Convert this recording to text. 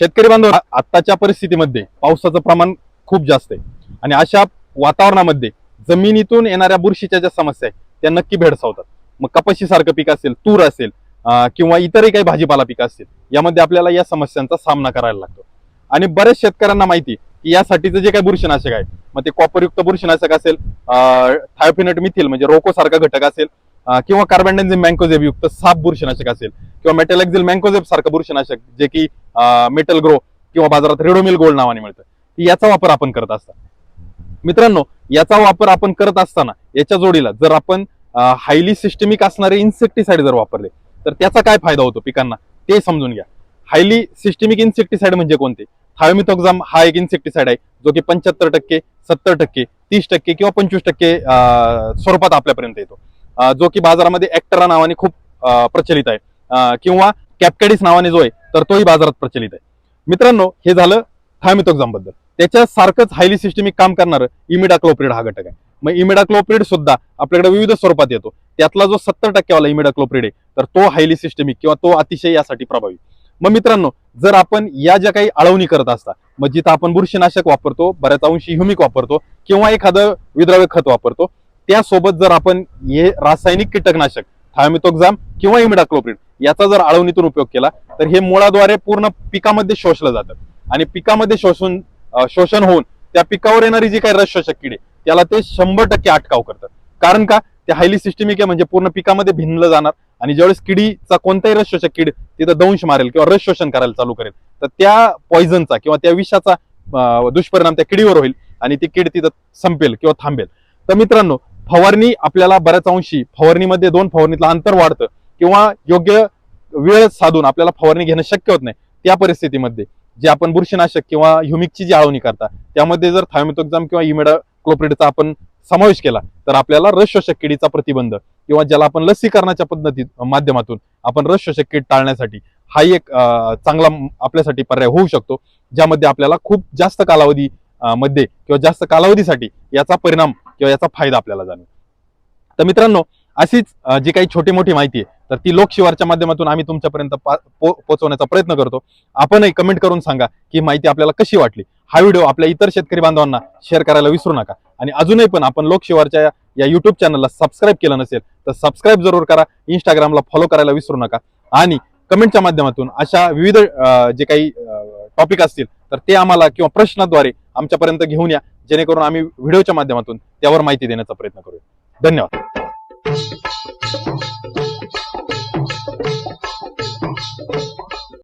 शेतकरी बांधव आत्ताच्या परिस्थितीमध्ये पावसाचं प्रमाण खूप जास्त आहे. आणि अशा वातावरणामध्ये जमिनीतून येणाऱ्या बुरशीच्या ज्या समस्या आहेत त्या नक्की भेडसावतात. मग कपाशी सारखं पीक असेल तूर असेल किंवा इतरही काही भाजीपाला पीक असतील यामध्ये आपल्याला या समस्यांचा सामना करायला लागतो. आणि बऱ्याच शेतकऱ्यांना माहिती की यासाठीचं जे काही बुरशीनाशक आहे मग ते कॉपरयुक्त बुरशीनाशक असेल थायोफिनेट मिथिल म्हणजे रोको सारखा घटक असेल किंवा कार्बनडेन्झिम मँकोझेब युक्त साप बुरशीनाशक असेल किंवा मेटॅलेक्झिल मँकोझेब सारखं बुरशीनाशक जे की मेटल ग्रो किंवा बाजारात रेडोमिल गोल्ड नावाने मिळतं. याचा वापर आपण करत असता. मित्रांनो याचा वापर आपण करत असताना याच्या जोडीला जर आपण हायली सिस्टमिक असणारे इन्सेक्टिसाइड जर वापरले तर त्याचा काय फायदा होतो पिकांना? ते समजून घ्या. हायली सिस्टमिक इन्सेक्टिसाइड म्हणजे कोणते? थायोमिथोक्झाम हा एक इन्सेक्टिसाइड आहे जो की पंच्याहत्तर टक्के सत्तर टक्के तीस टक्के किंवा पंचवीस टक्के अं, स्वरूपात आपल्यापर्यंत येतो. जो की बाजारामध्ये ऍक्टरा नावाने खूप प्रचलित आहे. किंवा कॅपकॅडिस नावाने जो आहे तर तोही बाजारात प्रचलित आहे. मित्रांनो हे झालं थायोमिथोक्झामबद्दल. त्याच्या सारखंच हायली सिस्टमिक काम करणारं इमिडाक्लोप्रिड हा घटक आहे. मग इमिडाक्लोप्रिड सुद्धा आपल्याकडे विविध स्वरूपात येतो. त्यातला जो सत्तर टक्केवाला इमिडाक्लोप्रिड आहे तर तो हायली सिस्टमिक किंवा तो अतिशय यासाठी प्रभावी. मग मित्रांनो जर आपण या ज्या काही अळवणी करत असता मग जिथं आपण बुरशीनाशक वापरतो बऱ्याच अंशी ह्युमिक वापरतो किंवा एखादं विद्राव्य खत वापरतो त्यासोबत जर आपण हे रासायनिक कीटकनाशक थायोमिथोक्झाम किंवा इमिडाक्लोप्रिड याचा जर आळवणीतून उपयोग केला तर हे मुळाद्वारे पूर्ण पिकामध्ये शोषलं जातं. आणि पिकामध्ये शोषून शोषण होऊन त्या पिकावर येणारी जी काही रसशोषक किडे त्याला ते शंभर टक्के अटकाव करतात. कारण का? ते हायली सिस्टमिक आहे म्हणजे पूर्ण पिकामध्ये भिनलं जाणार. आणि ज्यावेळेस किडीचा कोणताही रसशोषक किड तिथं दंश मारेल किंवा रस शोषण करायला चालू करेल तर त्या पॉइझनचा किंवा त्या विषाचा दुष्परिणाम त्या किडीवर होईल आणि ती किड तिथं संपेल किंवा थांबेल. तर मित्रांनो फवारणी आपल्याला बऱ्याच अंशी फवारणीमध्ये दोन फवारणीतलं अंतर वाढतं किंवा योग्य वेळ साधून आपल्याला फवारणी घेणं शक्य होत नाही. त्या परिस्थितीमध्ये जे आपण बुरशीनाशक किंवा ह्युमिकची जी आळवणी करता त्यामध्ये जर थायमेटोक्झाम किंवा इमेडा क्लोप्रिडचा आपण समावेश केला तर आपल्याला रस शोषक किडीचा प्रतिबंध किंवा ज्याला आपण लसीकरणाच्या पद्धतीत माध्यमातून आपण रस शोषक कीड टाळण्यासाठी हा एक चांगला आपल्यासाठी पर्याय होऊ शकतो ज्यामध्ये आपल्याला खूप जास्त कालावधी मध्ये किंवा जास्त कालावधीसाठी याचा परिणाम किंवा याचा फायदा आपल्याला जाणवेल. तर मित्रांनो अशीच जी काही छोटी मोठी माहिती आहे तर ती लोकशिवारच्या माध्यमातून आम्ही तुमच्यापर्यंत पा- पो- पोहोचवण्याचा प्रयत्न करतो. आपणही कमेंट करून सांगा की माहिती आपल्याला कशी वाटली. हा व्हिडिओ आपल्या इतर शेतकरी बांधवांना शेअर करायला विसरू नका. आणि अजूनही पण आपण लोकशिवारच्या या- युट्यूब चॅनलला सबस्क्राईब केलं नसेल तर सबस्क्राईब जरूर करा. इंस्टाग्रामला फॉलो करायला विसरू नका. आणि कमेंटच्या माध्यमातून अशा विविध जे काही टॉपिक असतील तर ते आम्हाला किंवा प्रश्नाद्वारे आमच्यापर्यंत घेऊन या. जेणेकरून आम्ही व्हिडिओच्या माध्यमातून त्यावर माहिती देण्याचा प्रयत्न करूया. धन्यवाद.